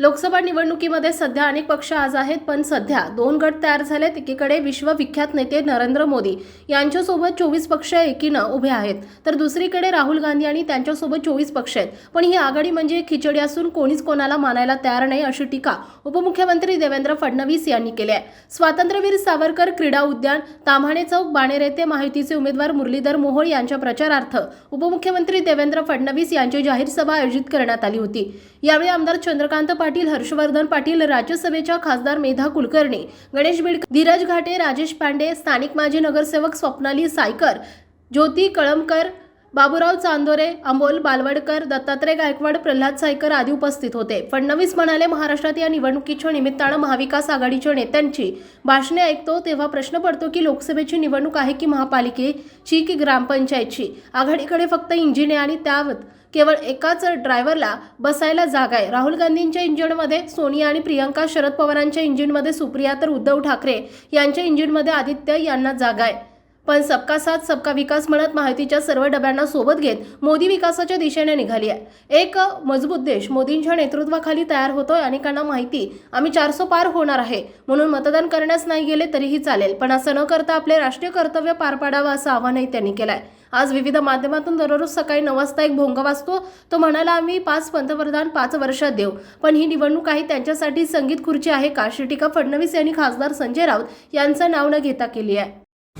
लोकसभा निवडणुकीमध्ये सध्या अनेक पक्ष आज आहेत पण सध्या दोन गट तयार झालेत. एकीकडे विश्वविख्यात नेते नरेंद्र मोदी यांच्यासोबत चोवीस पक्ष एकीनं उभे आहेत तर दुसरीकडे राहुल गांधी आणि त्यांच्यासोबत चोवीस पक्ष आहेत. पण ही आघाडी म्हणजे खिचडी असून कोणीच कोणाला मानायला तयार नाही अशी टीका उपमुख्यमंत्री देवेंद्र फडणवीस यांनी केली आहे. स्वातंत्र्यवीर सावरकर क्रीडा उद्यान ताम्हाणे चौक बाणेर येथे माहितीचे उमेदवार मुरलीधर मोहोळ यांच्या प्रचारार्थ उपमुख्यमंत्री देवेंद्र फडणवीस यांची जाहीर सभा आयोजित करण्यात आली होती. यावेळी आमदार चंद्रकांत पाटील हर्षवर्धन पाटील राज्यसभेच्या खासदार मेधा कुलकर्णी गणेश बिडकर धीरज घाटे राजेश पांडे स्थानिक माजी नगरसेवक स्वप्नाली सायकर ज्योती कळमकर बाबूराव चांदोरे अमोल बालवडकर दत्तात्रय गायकवाड प्रल्हाद सायकर आदी उपस्थित होते. फडणवीस म्हणाले महाराष्ट्रात या निवडणुकीच्या निमित्तानं महाविकास आघाडीच्या नेत्यांची भाषणे ऐकतो तेव्हा प्रश्न पडतो की लोकसभेची निवडणूक आहे की महापालिकेची की ग्रामपंचायतची? आघाडीकडे फक्त इंजिने आणि त्यावत केवळ एकाच ड्रायव्हरला बसायला जागा आहे. राहुल गांधींच्या इंजिनमध्ये सोनिया आणि प्रियंका शरद पवारांच्या इंजिनमध्ये सुप्रिया तर उद्धव ठाकरे यांच्या इंजिनमध्ये आदित्य यांना जागा आहे. पण सबका साथ सबका विकास म्हणत माहितीच्या सर्व डब्यांना सोबत घेत मोदी विकासाच्या दिशेने निघाली आहे. एक मजबूत देश मोदींच्या नेतृत्वाखाली तयार होतोय अनेकांना माहिती आम्ही चारसो पार होणार आहे. म्हणून मतदान करण्यास नाही गेले तरीही चालेल पण असं न करता आपले राष्ट्रीय कर्तव्य पार पाडावं असं आवाहनही त्यांनी केलं आहे आज विविध माध्यमातून दररोज सकाळी नऊ वाजता एक भोंगा वाचतो तो म्हणाला आम्ही पाच पंतप्रधान पाच वर्षात देऊ. पण ही निवडणूक आहे त्यांच्यासाठी संगीत खुर्ची आहे का? अशी टीका फडणवीस यांनी खासदार संजय राऊत यांचं नाव न घेता केली आहे.